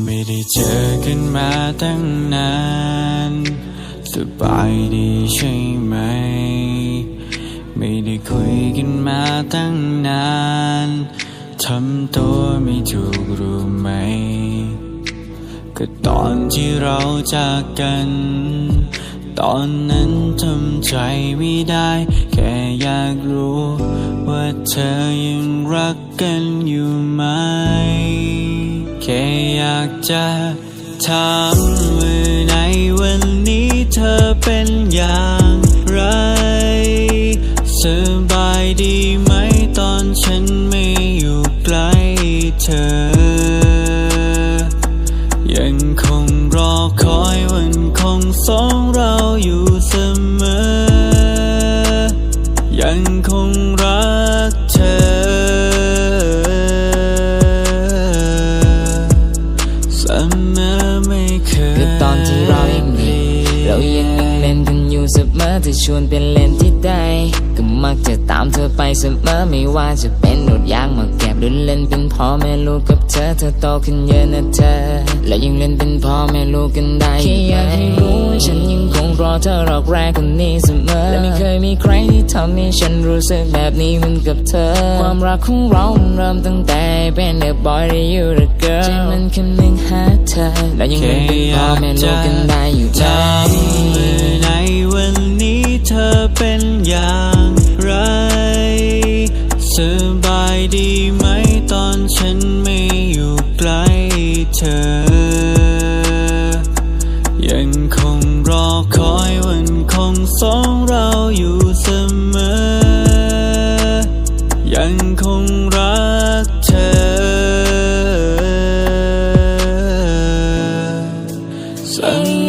ไม่ได้เจอกันมาตั้งนาน สบายดีใช่ไหม ไม่ได้คุยกันมาตั้งนาน ทำตัวไม่ถูกรู้ไหม ก็ตอนที่เราจากกัน ตอนนั้นทำใจไม่ได้ แค่อยากรู้ ว่าเธอยังรักกันอยู่ไหม อยากจะถามว่าในวันนี้เธอเป็นอย่างไร สบายดีไหมตอนฉันไม่อยู่ใกล้เธอ ยังคงรอคอยวันคงสองเราอยู่เสมอ ยังคงรัก คือตอนที่เรายังเด็กเรายังยังเล่นกันอยู่เสมอเธอชวนเป็นเล่นที่ใดก็มักจะตามเธอไปเสมอไม่ว่าจะเป็นรถยางมาแก็บหรือเล่นเป็นพ่อแม่ลูกกับเธอเธอโตขึ้นเยอะนะเธอ และยังเล่นเป็นพ่อแม่ลูกกันได้แค่อยากให้ เธอหรอกแรกคนนี้เสมอและไม่เคยมีใครที่ทำให้ฉันรู้สึกแบบนี้เหมือนกับเธอ ความรักของเราเริ่มตั้งแต่เป็นเด็กบอยที่อยู่หรือเกิร์ใจมันคำนึงหาเธอ และยังเป็นพ่อแม่ลูกกันได้อยู่ไหมในวันนี้เธอเป็นอย่างไรสบายดีไหมตอนฉันไม่อยู่ใกล้เธอ ยังคงรอคอย วนของสองเราอยู่เสมอ ยังคงรักเธอ สัญ